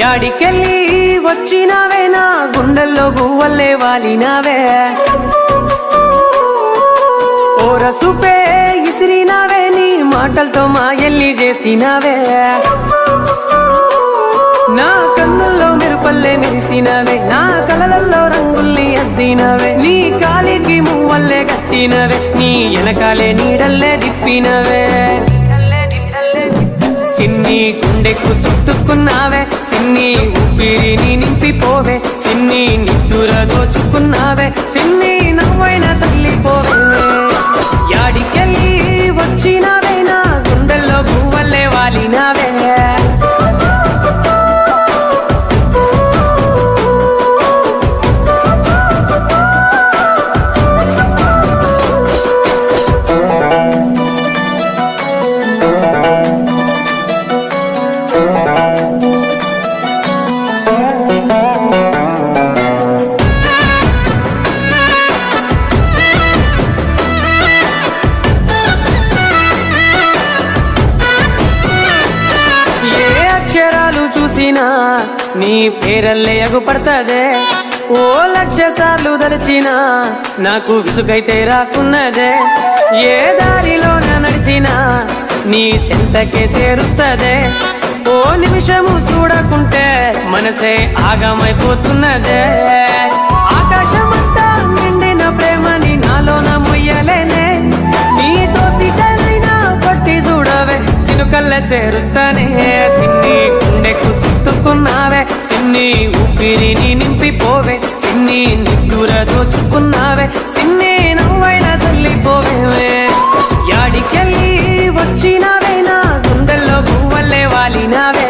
యాడికెళ్ళి వచ్చినావే నా గుండెల్లో గువ్వల్లే వాలినావే. ఓరసుపే ఇసిరినావే నీ మాటలతో మా ఎల్లి చేసినావే. నా కన్నుల్లో మెరుపల్లే మెరిసినవే నా కలలల్లో రంగుల్ని అద్దినవే. నీ కాలికి మువ్వల్లే కట్టినవే నీ ఎనకాలే నీడల్లే దిప్పినవే గుండెకు చుట్టుకున్నావే సిన్ని ఊపిరిని నింపిపోవే. సిన్ని నిద్దుర దోచుకున్నావే. సిన్ని సార్లు చూసినా నీ పేరల్లే ఎగుపడతదే ఓ లక్ష సార్లు దలిచినా నాకు విసుగైతే రాకున్నదే. ఏ దారిలోన నడిచినా నీ సెంతకే చేరుస్తదే. ఓ నిమిషము చూడకుంటే మనసే ఆగమైపోతున్నదే. ఆకాశమంతా నిండిన ప్రేమని నాలోన మొయ్యలేనే. నీతో సిటనైనా పట్టి చూడవే సినుకల్ల చేరుతానే సిన్నీ గుండెకు సుట్టుకున్నావే సిన్ని ఊపిరిని నింపిపోవే. సిన్ని నిట్టూర దోచుకున్నావే. సిన్ని నవ్వైనా చల్లిపోవే యాడికెళ్ళి వచ్చినావేనా గుండెల్లో పువ్వల్లే వాలినావే.